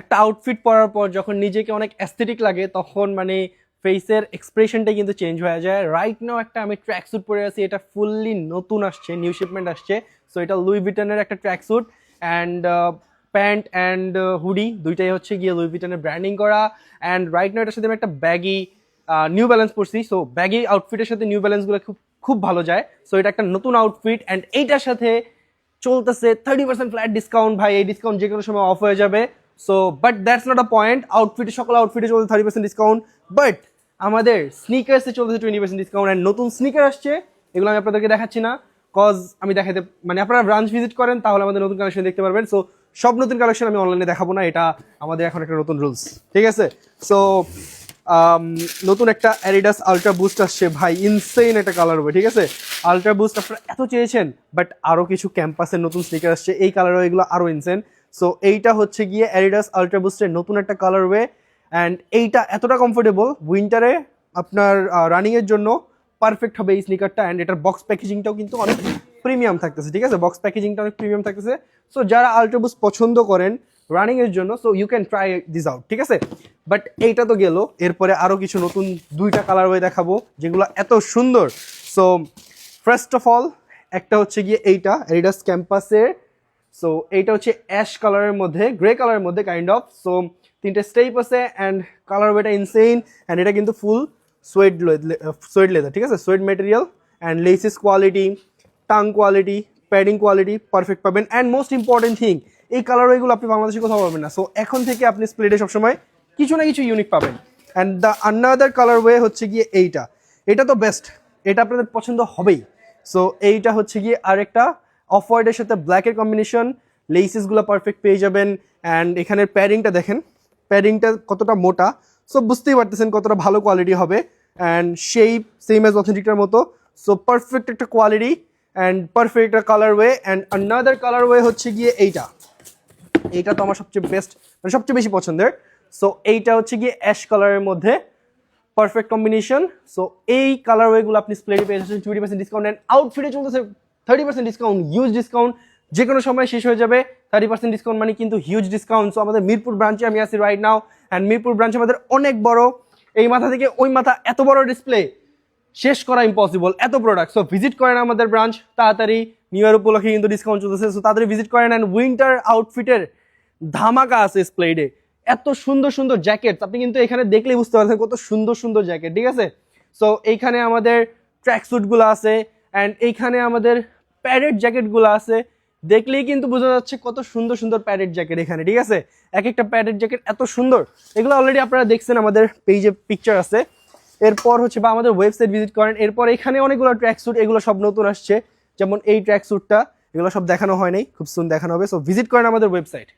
একটা আউটফিট পরার পর যখন নিজেকে অনেক অ্যাস্থেটিক লাগে, তখন মানে ফেসের এক্সপ্রেশনটা কিন্তু চেঞ্জ হয়ে যায়। রাইট নাও একটা আমি ট্র্যাক স্যুট পরে আছি, এটা ফুললি নতুন আসছে নিউ শিপমেন্ট আসছে। সো এটা লুই ভিটনের একটা track suit and pant and hoodie দুইটাই হচ্ছে গিয়ে লুই ভিটনের ব্র্যান্ডিং করা। অ্যান্ড রাইট নাও এটার সাথে আমি একটা ব্যাগি নিউ ব্যালেন্স পরছি। সো ব্যাগি আউটফিটের সাথে নিউ ব্যালেন্সগুলো খুব খুব ভালো যায়। সো এটা একটা নতুন আউটফিট অ্যান্ড এইটার সাথে চলতেছে থার্টি পার্সেন্ট ফ্ল্যাট ডিসকাউন্ট ভাই, এই ডিসকাউন্ট যে কোনো সময় অফ হয়ে যাবে। So but that's not a point আউটফিটে সকল আউটফিটে চলছে থার্টি পার্সেন্ট ডিসকাউন্ট বাট আমাদের স্নিকার্সে চলছে টোয়েন্টি পার্সেন্ট ডিসকাউন্ট অ্যান্ড নতুন স্নিকার আসছে, এগুলো আমি আপনাদেরকে দেখাচ্ছি না কজ আমি দেখাতে মানে আপনারা ব্রাঞ্চ ভিজিট করেন, তাহলে আমাদের নতুন কালেকশন দেখতে পারবেন। সো সব নতুন কালেকশন আমি অনলাইনে দেখাবো না, এটা আমাদের এখন একটা নতুন রুলস ঠিক আছে? সো নতুন একটা অ্যাডিডাস আলট্রা বুস্ট আসছে, ভাই ইনসেইন একটা কালার হবে, ঠিক আছে? আলট্রা বুস্ট আপনারা এত চেয়েছেন বাট আরও কিছু ক্যাম্পাসের নতুন স্নিকার আসছে, এই কালার এগুলো আরও ইনসেন সো এইটা হচ্ছে গিয়ে অ্যাডিডাস আলট্রা বুস্টের নতুন একটা কালার ওয়ে অ্যান্ড এইটা এতটা কমফোর্টেবল উইন্টারে আপনার রানিংয়ের জন্য পারফেক্ট হবে এই স্নিকারটা অ্যান্ড এটার বক্স প্যাকেজিংটাও কিন্তু অনেক প্রিমিয়াম থাকতেছে, ঠিক আছে? বক্স প্যাকেজিংটা অনেক প্রিমিয়াম থাকতেছে। সো যারা আলট্রা বুস্ট পছন্দ করেন রানিং এর জন্য so you can try this out ঠিক আছে? বাট এইটা তো গেল, এরপরে আরও কিছু নতুন দুইটা কালার ওয়ে দেখাবো, যেগুলো এত সুন্দর। সো ফার্স্ট অফ অল একটা হচ্ছে গিয়ে এইটা এডিডাস ক্যাম্পাসের সো এইটা হচ্ছে অ্যাশ কালারের মধ্যে গ্রে কালারের মধ্যে কাইন্ড অফ সো তিনটে স্টেপ আছে অ্যান্ড কালার ওয়েটা ইনসেইন অ্যান্ড এটা কিন্তু ফুল সোয়েড সোয়েড লেদার ঠিক আছে? Suede material and laces quality tongue quality padding quality perfect পাবেন। অ্যান্ড মোস্ট ইম্পর্টেন্ট থিং এই কালার ওয়েগুলো আপনি বাংলাদেশে কোথাও পাবেন না। সো এখন থেকে আপনি স্প্লেডে সবসময় কিছু না কিছু ইউনিক পাবেন। And the another colour way হচ্ছে গিয়ে এইটা। এটা তো বেস্ট এটা আপনাদের পছন্দ হবেই। সো এইটা হচ্ছে গিয়ে আরেকটা অফ হোয়াইটের সাথে ব্ল্যাকের কম্বিনেশন লেসিসগুলো পারফেক্ট পেয়ে যাবেন অ্যান্ড এখানের প্যাডিংটা দেখেন প্যাডিংটা কতটা মোটা সো বুঝতেই পারতেছেন কতটা ভালো কোয়ালিটি হবে অ্যান্ড সেই সেম এজ অথেন্টিকটার মতো সো পারফেক্ট একটা কোয়ালিটি অ্যান্ড পারফেক্ট একটা colour way and another colour way হচ্ছে গিয়ে এইটা। এইটা তো আমার সবচেয়ে বেস্ট মানে সবচেয়ে বেশি পছন্দের সো এইটা হচ্ছে গিয়ে অ্যাশ কালারের মধ্যে পারফেক্ট কম্বিনেশন সো এই কালার ওয়েগুলো আপনি স্প্লেডে পেয়ে যাচ্ছেন টোয়েন্টি পার্সেন্ট ডিসকাউন্ট অ্যান্ড আউটফিটে চলতেছে thirty percent discount huge discount যে কোনো সময় শেষ হয়ে যাবে থার্টি পার্সেন্ট ডিসকাউন্ট মানে কিন্তু হিউজ ডিসকাউন্ট সো আমাদের মিরপুর ব্রাঞ্চে আমি আছি right now and Mirpur branch আমাদের অনেক বড়। এই মাথা থেকে ওই মাথা এত বড় ডিসপ্লে শেষ করা ইম্পসিবল এত প্রোডাক্ট সো ভিজিট করেন আমাদের ব্রাঞ্চ তাড়াতাড়ি নিউ ইয়ার উপলক্ষে কিন্তু ডিসকাউন্ট চলতেছে। সো তাড়াতাড়ি ভিজিট করেন অ্যান্ড উইন্টার আউটফিটের ধামাকা আছে স্প্লেডে এত সুন্দর সুন্দর জ্যাকেট আপনি কিন্তু এখানে দেখলেই বুঝতে পারছেন কত সুন্দর সুন্দর জ্যাকেট ঠিক আছে? সো এইখানে আমাদের ট্র্যাক স্যুটগুলো আছে অ্যান্ড এইখানে আমাদের প্যারেড জ্যাকেটগুলো আছে, দেখলেই কিন্তু বোঝা যাচ্ছে কত সুন্দর সুন্দর প্যারেড জ্যাকেট এখানে, ঠিক আছে? এক একটা প্যারেড জ্যাকেট এত সুন্দর। এগুলো অলরেডি আপনারা দেখছেন আমাদের পেজে পিকচার আছে। এরপর হচ্ছে বা আমাদের ওয়েবসাইট ভিজিট করেন। এরপর এখানে অনেকগুলো ট্র্যাক স্যুট এগুলো সব নতুন আসছে। যেমন এই ট্র্যাক স্যুটটা এগুলো সব দেখানো হয়নি খুব সুন্দর দেখানো হবে। সো ভিজিট করেন আমাদের ওয়েবসাইট